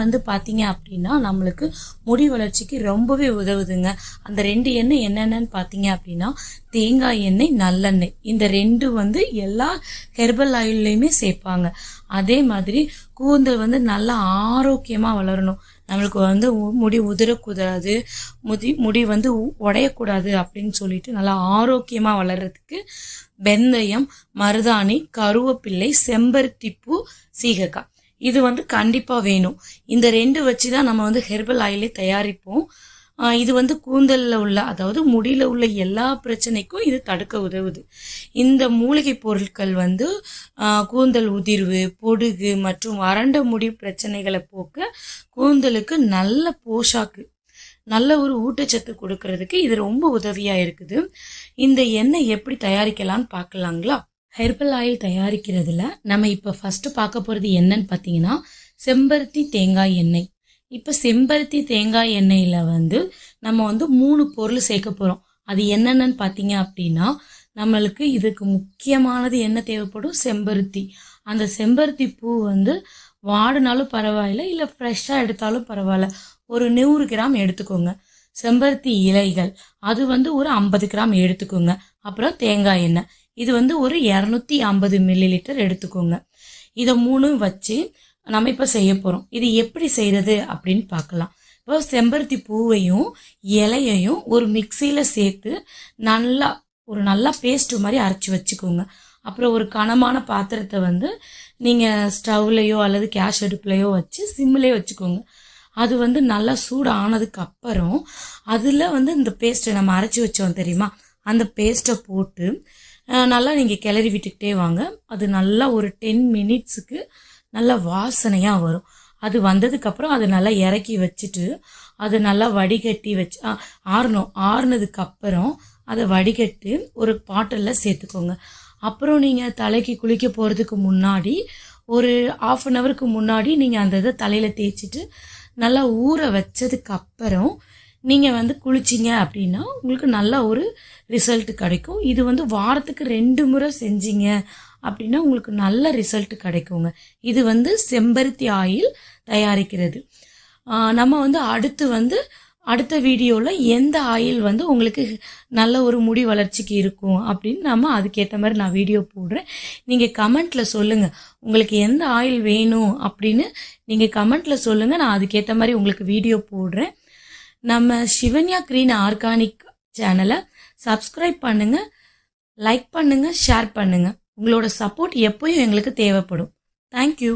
வந்து பார்த்தீங்க அப்படின்னா நம்மளுக்கு முடி வளர்ச்சிக்கு ரொம்பவே உதவுதுங்க. அந்த ரெண்டு எண்ணெய் என்னென்னு பார்த்தீங்க அப்படின்னா தேங்காய் எண்ணெய் நல்லெண்ணெய். இந்த ரெண்டு வந்து எல்லா ஹெர்பல் ஆயில்லையுமே சேர்ப்பாங்க. அதே மாதிரி கூந்தல் வந்து நல்லா ஆரோக்கியமாக வளரணும். நம்மளுக்கு வந்து முடி உதிரக்கூடாது முடி முடி வந்து உ- உடையக்கூடாது அப்படின்னு சொல்லிட்டு நல்லா ஆரோக்கியமாக வளர்றதுக்கு வெந்தயம் மருதாணி கருவேப்பிள்ளை செம்பருத்திப்பூ சீகக்காய். இது வந்து கண்டிப்பாக வேணும். இந்த ரெண்டு வச்சு தான் நம்ம வந்து ஹெர்பல் ஆயிலே தயாரிப்போம். இது வந்து கூந்தலில் உள்ள அதாவது முடியில் உள்ள எல்லா பிரச்சனைக்கும் இது தடுக்க உதவுது. இந்த மூலிகை பொருட்கள் வந்து கூந்தல் உதிர்வு பொடுகு மற்றும் வறண்ட முடி பிரச்சனைகளை போக்க கூந்தலுக்கு நல்ல போஷாக்கு நல்ல ஒரு ஊட்டச்சத்து கொடுக்கறதுக்கு இது ரொம்ப உதவியாக இருக்குது. இந்த எண்ணெய் எப்படி தயாரிக்கலாம்னு பார்க்கலாங்களா? ஹெர்பல் ஆயில் தயாரிக்கிறதுல நம்ம இப்போ ஃபஸ்ட்டு பார்க்க போகிறது என்னன்னு பார்த்தீங்கன்னா செம்பருத்தி தேங்காய் எண்ணெய். இப்போ செம்பருத்தி தேங்காய் எண்ணெயில் வந்து நம்ம வந்து மூணு பொருள் சேர்க்க போகிறோம் அது என்னென்னு பார்த்தீங்க அப்படின்னா நம்மளுக்கு இதுக்கு முக்கியமானது என்ன தேவைப்படும்? செம்பருத்தி. அந்த செம்பருத்தி பூ வந்து வாடினாலும் பரவாயில்ல இல்லை ஃப்ரெஷ்ஷாக எடுத்தாலும் பரவாயில்ல. ஒரு நூறு கிராம் எடுத்துக்கோங்க. செம்பருத்தி இலைகள் அது வந்து ஒரு ஐம்பது கிராம் எடுத்துக்கோங்க. அப்புறம் தேங்காய் எண்ணெய். இது வந்து ஒரு இரநூத்தி ஐம்பது மில்லி லிட்டர் எடுத்துக்கோங்க. இதை மூணும் வச்சு நம்ம இப்போ செய்ய போகிறோம் இது எப்படி செய்கிறது அப்படின்னு பார்க்கலாம். இப்போ செம்பருத்தி பூவையும் இலையையும் ஒரு மிக்சியில் சேர்த்து நல்லா ஒரு நல்லா பேஸ்ட் மாதிரி அரைச்சி வச்சுக்கோங்க. அப்புறம் ஒரு கனமான பாத்திரத்தை வந்து நீங்கள் ஸ்டவ்லையோ அல்லது கேஷ் அடுப்புலையோ வச்சு சிம்மிலே வச்சுக்கோங்க. அது வந்து நல்லா சூடு ஆனதுக்கு அப்புறம் அதில் வந்து இந்த பேஸ்ட்டை நம்ம அரைச்சி வச்சோம் தெரியுமா? அந்த பேஸ்ட்டை போட்டு நல்லா நீங்கள் கிளறி விட்டுக்கிட்டே வாங்க. அது நல்லா ஒரு டென் மினிட்ஸுக்கு நல்லா வாசனையாக வரும். அது வந்ததுக்கப்புறம் அதை நல்லா இறக்கி வச்சுட்டு அதை நல்லா வடிகட்டி வச்சு ஆறணும். ஆறுனதுக்கப்புறம் அதை வடிகட்டி ஒரு பாட்டிலில் சேர்த்துக்கோங்க. அப்புறம் நீங்கள் தலைக்கு குளிக்க போகிறதுக்கு முன்னாடி ஒரு ஆஃப் அன் ஹவருக்கு முன்னாடி நீங்கள் அந்த இதை தலையில் தேய்ச்சிட்டு நல்லா ஊற வச்சதுக்கப்புறம் நீங்கள் வந்து குளிச்சிங்க அப்படின்னா உங்களுக்கு நல்ல ஒரு ரிசல்ட் கிடைக்கும். இது வந்து வாரத்துக்கு ரெண்டு முறை செஞ்சீங்க அப்படின்னா உங்களுக்கு நல்ல ரிசல்ட் கிடைக்குங்க. இது வந்து செம்பருத்தி ஆயில் தயாரிக்கிறது. நம்ம வந்து அடுத்து வந்து அடுத்த வீடியோவில் எந்த ஆயில் வந்து உங்களுக்கு நல்ல ஒரு முடி வளர்ச்சிக்கு இருக்கும் அப்படின்னு நம்ம அதுக்கேற்ற மாதிரி நான் வீடியோ போடுறேன். நீங்கள் கமெண்ட்டில் சொல்லுங்கள் உங்களுக்கு எந்த ஆயில் வேணும் அப்படின்னு நீங்கள் கமெண்ட்டில் சொல்லுங்கள் நான் அதுக்கேற்ற மாதிரி உங்களுக்கு வீடியோ போடுறேன். நம்ம சிவன்யா கிரீன் ஆர்கானிக் சேனலை சப்ஸ்கிரைப் பண்ணுங்கள் லைக் பண்ணுங்கள் ஷேர் பண்ணுங்கள் உங்களோட சப்போர்ட் எப்போயும் எங்களுக்கு தேவைப்படும். தேங்க்யூ